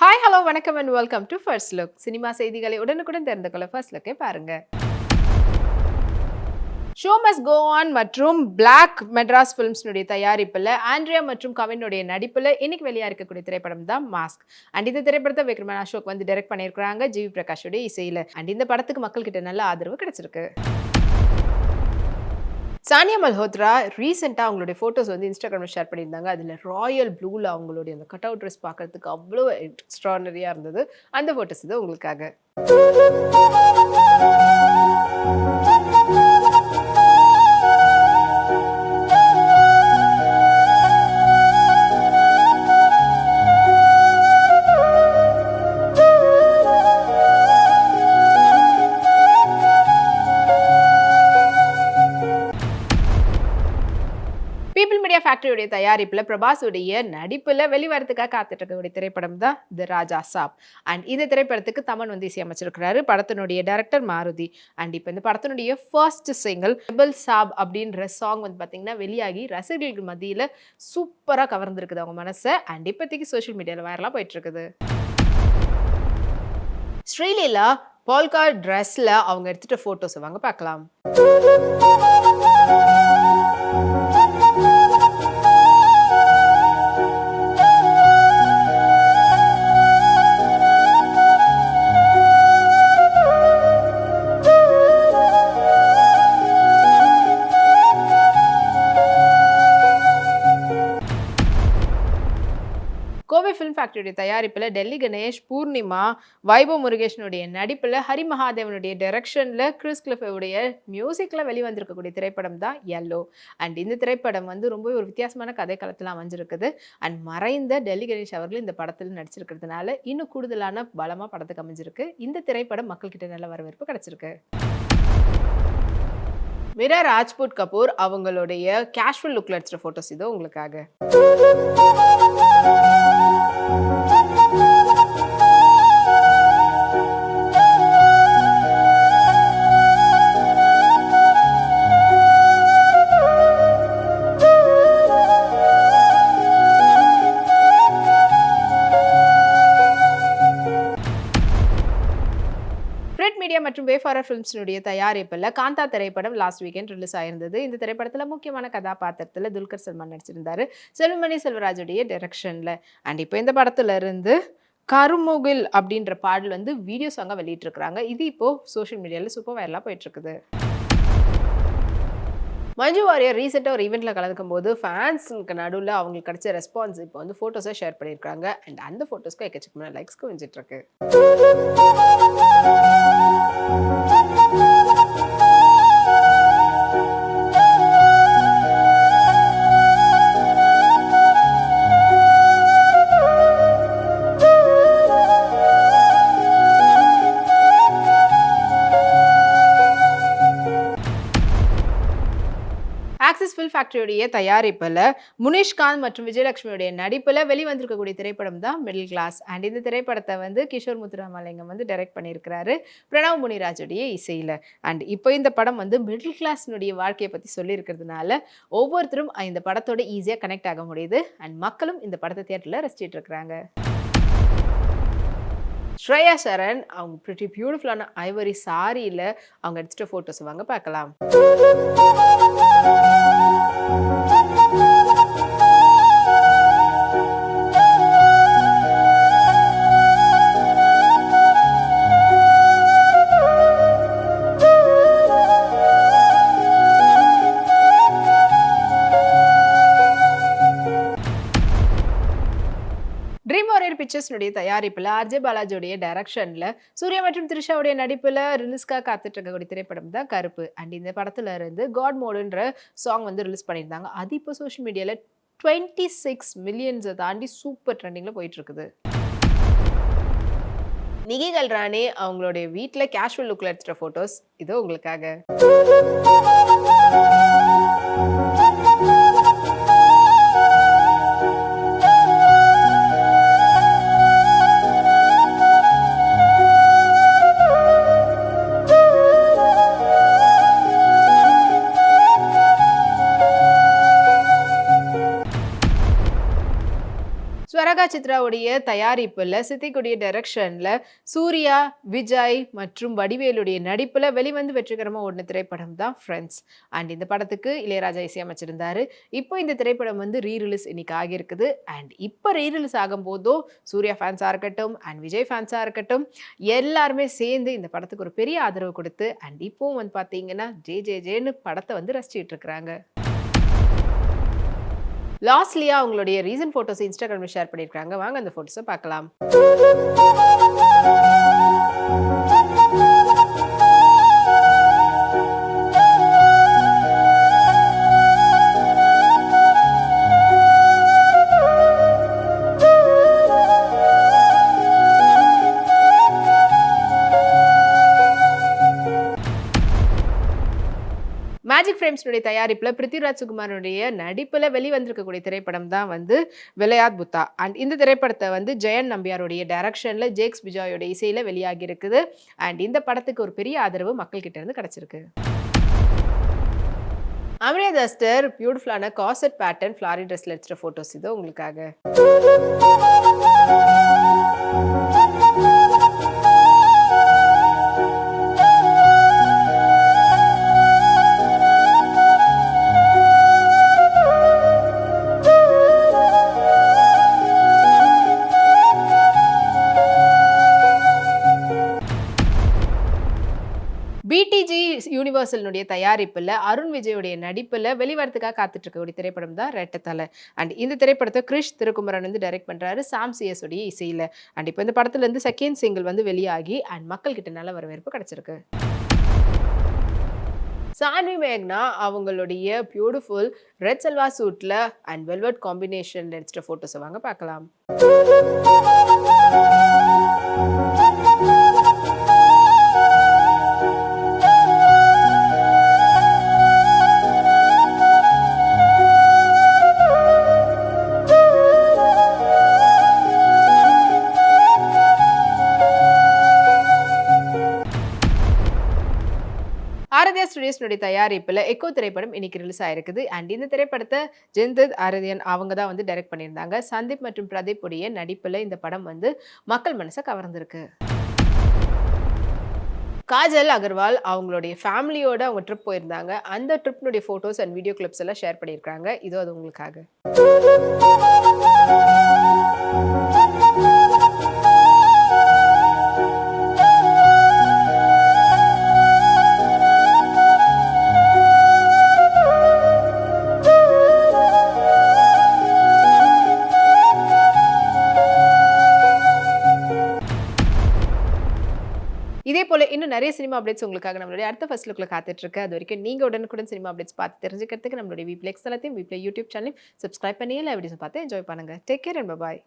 Hi hello வணக்கம் and welcome to first look cinema செய்திகளை உடனுக்குடன் தெரிந்து கொள்ள ஃபர்ஸ்ட் லுக்கை பாருங்க. ஷோ மஸ் கோ ஆன் மற்றும் பிளாக் மெட்ராஸ் ஃபிலிம்ஸ்னுடைய தயாரிப்பில் ஆண்ட்ரியா மற்றும் கவினுடைய நடிப்பில் இன்னைக்கு வெளியாக இருக்கக்கூடிய திரைப்படம் தான் மாஸ்க் அண்ட் இந்த திரைப்படத்தை விக்ரமன் அசோக் வந்து டைரக்ட் பண்ணியிருக்கிறாங்க ஜிவி பிரகாஷுடைய இசையில். அண்ட் இந்த படத்துக்கு மக்கள்கிட்ட நல்ல ஆதரவு கிடைச்சிருக்கு. சானியா மல்ஹோத்ரா ரீசெண்டாக அவங்களுடைய ஃபோட்டோஸ் வந்து இன்ஸ்டாகிராமில் ஷேர் பண்ணியிருந்தாங்க. அதில் ராயல் ப்ளூவில் அவங்களுடைய அந்த கட் அவுட் ட்ரெஸ் பார்க்குறதுக்கு அவ்வளோ எக்ஸ்ட்ரானரியாக இருந்தது. அந்த ஃபோட்டோஸ் இது உங்களுக்காக. பீப்பிள் தயாரிப்பில் பிரபாஸுடைய நடிப்பில் வெளிவரத்துக்காக காத்துட்டு இருக்கக்கூடிய திரைப்படம் தான் தி ராஜா சாப். அண்ட் இந்த திரைப்படத்துக்கு தமன் வந்து இசையமைச்சிருக்கிறாரு. படத்தினுடைய டைரக்டர் மாருதி. அண்ட் இப்போ இந்த படத்தினுடைய ஃபர்ஸ்ட் சிங்கிள் ரெபல் சாப் அப்படின்ற சாங் வந்து பார்த்தீங்கன்னா வெளியாகி ரசிகர்களுக்கு மத்தியில் சூப்பராக கவர்ந்துருக்குது அவங்க மனசை. அண்ட் இப்போதைக்கு சோஷியல் மீடியாவில் வைரலாக போயிட்டு இருக்குது ஸ்ரீலீலா பால்கார் ட்ரெஸ்ஸில் அவங்க எடுத்துகிட்ட ஃபோட்டோஸை வாங்க பார்க்கலாம் கோவை தயாரிப்பில் டெல்லி கணேஷ் பூர்ணிமா வைபவ் முருகேஷனுடைய நடிப்பில் ஹரி மகாதேவனுடைய டைரக்ஷனில் கிறிஸ் கிளிஃபோடைய மியூசிக்கில் வெளிவந்திருக்கக்கூடிய திரைப்படம் தான் எல்லோ அண்ட் இந்த திரைப்படம் வந்து ரொம்ப ஒரு வித்தியாசமான கதைக்களத்தில் அமைஞ்சிருக்குது. அண்ட் மறைந்த டெல்லி கணேஷ் அவர்கள் இந்த படத்தில் நடிச்சிருக்கிறதுனால இன்னும் கூடுதலான பலமாக படத்துக்கு அமைஞ்சிருக்கு. இந்த திரைப்படம் மக்கள்கிட்ட நல்ல வரவேற்பு கிடச்சிருக்கு. மீரா ராஜ்புட் கபூர் அவங்களுடைய கேஷுவல் லுக்கில் எடுத்துகிற ஃபோட்டோஸ் இதோ உங்களுக்காக. பிரெட் மீடியா மற்றும் வேஃபாரர் ஃபிலிம்ஸினுடைய தயாரிப்பில் காந்தா திரைப்படம் லாஸ்ட் வீக்கெண்ட் ரிலீஸ் ஆயிருந்தது. இந்த திரைப்படத்தில் முக்கியமான கதாபாத்திரத்தில் துல்கர் சல்மான் நடிச்சிருந்தாரு. செல்வமணி செல்வராஜுடைய டைரக்ஷனில் அண்ட் இப்போ இந்த படத்துல இருந்து கருமுகில் அப்படின்ற பாடல் வந்து வீடியோ சாங்காக வெளியிட்டிருக்கிறாங்க. இது இப்போ சோஷியல் மீடியாவில் சூப்பர் வைரலாக போயிட்டுருக்குது. மஞ்சு வாரியர் ரீசெண்டாக ஒரு ஈவெண்ட்டில் கலந்துக்கும் போது ஃபேன்ஸுக்கு நடுவில் அவங்களுக்கு கிடைச்ச ரெஸ்பான்ஸ் இப்போ வந்து ஃபோட்டோஸை ஷேர் பண்ணியிருக்காங்க அண்ட் அந்த ஃபோட்டோஸ்க்கு எக்கச்சக்கமான லைக்ஸ் குவிஞ்சிட்ருக்கு ஃபில் ஃபேக்டரியுடைய தயாரிப்பில் முனிஷ்காந்த் மற்றும் விஜயலட்சுமியுடைய நடிப்பில் வெளிவந்திருக்கக்கூடிய திரைப்படம் தான் மிடில் கிளாஸ் அண்ட் இந்த திரைப்படத்தை வந்து கிஷோர் முத்துராமலிங்கம் வந்து டைரக்ட் பண்ணியிருக்கிறாரு பிரணவ் முனிராஜுடைய இசையில். அண்ட் இப்போ இந்த படம் வந்து மிடில் கிளாஸினுடைய வாழ்க்கையை பற்றி சொல்லியிருக்கிறதுனால ஒவ்வொருத்தரும் இந்த படத்தோட ஈஸியாக கனெக்ட் ஆக முடியுது. அண்ட் மக்களும் இந்த படத்தை தியேட்டரில் ரசிச்சிட்டு இருக்கிறாங்க. ஸ்ரேயா சரண் அவங்க ப்ரிட்டி பியூட்டிஃபுல்லான ஐவரி சாரியில் அவங்க எடுத்துகிட்ட ஃபோட்டோஸ் வாங்க பார்க்கலாம். 啊 பிக்சர்ஸ்னுடைய தயாரிப்பில் ஆர்ஜே பாலாஜியோடைய டைரக்ஷனில் சூர்யா மற்றும் த்ரிஷாவுடைய நடிப்பில் ரிலீஸ்க்காக காத்துட்டு இருக்கக்கூடிய திரைப்படம் தான் கருப்பு. அண்ட் இந்த படத்துல இருந்து காட் மோடுன்ற சாங் வந்து ரிலீஸ் பண்ணியிருந்தாங்க. அது இப்போ சோஷியல் மீடியாவில் டுவெண்ட்டி சிக்ஸ் மில்லியன்ஸை தாண்டி சூப்பர் ட்ரெண்டிங்கில் போயிட்டு இருக்குது நிகைகள் கல்ராணி அவங்களுடைய வீட்டில் கேஷுவல் லுக்கில் எடுத்துகிற ஃபோட்டோஸ் இது உங்களுக்காக. ஸ்வரகா சித்ராவுடைய தயாரிப்பில் சித்திக்குடைய டைரக்ஷனில் சூர்யா விஜய் மற்றும் வடிவேலுடைய நடிப்பில் வெளிவந்து வெற்றிகரமாக ஓடின திரைப்படம் தான் ஃப்ரெண்ட்ஸ் அண்ட் இந்த படத்துக்கு இளையராஜா இசையமைச்சிருந்தார். இப்போ இந்த திரைப்படம் வந்து ரீரிலீஸ் இன்னைக்கு ஆகியிருக்குது. அண்ட் இப்போ ரீரிலீஸ் ஆகும் போதும் சூர்யா ஃபேன்ஸாக இருக்கட்டும் அண்ட் விஜய் ஃபேன்ஸாக இருக்கட்டும் எல்லாருமே சேர்ந்து இந்த படத்துக்கு ஒரு பெரிய ஆதரவு கொடுத்து அண்ட் இப்போவும் வந்து பார்த்தீங்கன்னா ஜே ஜே ஜேன்னு படத்தை வந்து ரசிச்சிட்டு இருக்கிறாங்க. லாஸ்ட்லியா அவங்களுடைய ரீசன் போட்டோஸ் இன்ஸ்டாகிராமில் ஷேர் பண்ணியிருக்காங்க வாங்க அந்த ஃபோட்டோஸை பார்க்கலாம். மேஜிக் தயாரிப்பில் பிருத்திவிராஜ் சுகுமாரனுடைய நடிப்பில் வெளிவந்திருக்கக்கூடிய திரைப்படம் தான் வந்து விளையாத் புத்தா. அண்ட் இந்த திரைப்படத்தை வந்து ஜெயன் நம்பியாருடைய டைரக்ஷனில் ஜேக்ஸ் பிஜாயோட இசையில் வெளியாகி இருக்குது அண்ட் இந்த படத்துக்கு ஒரு பெரிய ஆதரவு மக்கள்கிட்ட இருந்து கிடச்சிருக்கு அமரியா தஸ்டர் பியூட்டிஃபுல்லான காசட் பேட்டர்ன் ஃப்ளாரி ட்ரெஸ்ல எடுத்துகிற ஃபோட்டோஸ் இது உங்களுக்காக. யூனிவர்சலினுடைய தயாரிப்பில் அருண் விஜயுடைய நடிப்பில் வெளிவரத்துக்காக காத்துட்டு இருக்கக்கூடிய திரைப்படம் தான் ரெட்டத்தலை. அண்ட் இந்த திரைப்படத்தை கிருஷ் திருக்குமரன் வந்து டைரக்ட் பண்ணுறாரு சாம் சிஎஸ் உடைய இசையில். அண்ட் இப்போ இந்த படத்துலேருந்து செகண்ட் சிங்கிள் வந்து வெளியாகி அண்ட் மக்கள்கிட்ட நல்ல வரவேற்பு கிடச்சிருக்கு. சான்வி மேக்னா அவங்களுடைய பியூட்டிஃபுல் ரெட் செல்வா சூட்டில் அண்ட் வெல்வெட் காம்பினேஷன் எடுத்துகிட்ட ஃபோட்டோஸை வாங்க பார்க்கலாம். ஸ்டுடியோஸ்னுடைய தயாரிப்பில் எக்கோ திரைப்படம் இன்னைக்கு ரிலீஸ் ஆயிருக்குது. அண்ட் இந்த திரைப்படத்தை ஜெந்தத் ஆரதியன் அவங்க தான் வந்து டைரக்ட் பண்ணியிருந்தாங்க. சந்தீப் மற்றும் பிரதீப் உடைய நடிப்பில் இந்த படம் வந்து மக்கள் மனசை கவர்ந்திருக்கு. காஜல் அகர்வால் அவங்களுடைய ஃபேமிலியோட அவங்க ட்ரிப் போயிருந்தாங்க. அந்த ட்ரிப்னுடைய ஃபோட்டோஸ் அண்ட் வீடியோ கிளிப்ஸ் எல்லாம் ஷேர் பண்ணியிருக்காங்க இதோ அது உங்களுக்காக. இதே போல இன்னும் நிறைய சினிமா அப்டேட்ஸ் உங்களுக்காக நம்மளுடைய அடுத்த ஃபர்ஸ்ட் லுக்கில் காத்துட்டு இருக்கு அது வரைக்கும் நீங்க உடனுக்குடன் சினிமா அப்டேட்ஸ் பார்த்து தெரிஞ்சுக்கிறதுக்கு நம்மளுடைய வீப்ளெக்ஸ் எல்லாத்தையும் வீப்ளே யூடியூப் சேனல் சப்ஸ்கிரைப் பண்ணி எல்லா வீடியோஸும் பார்த்து என்ஜாய் பண்ணுங்க. Take care and bye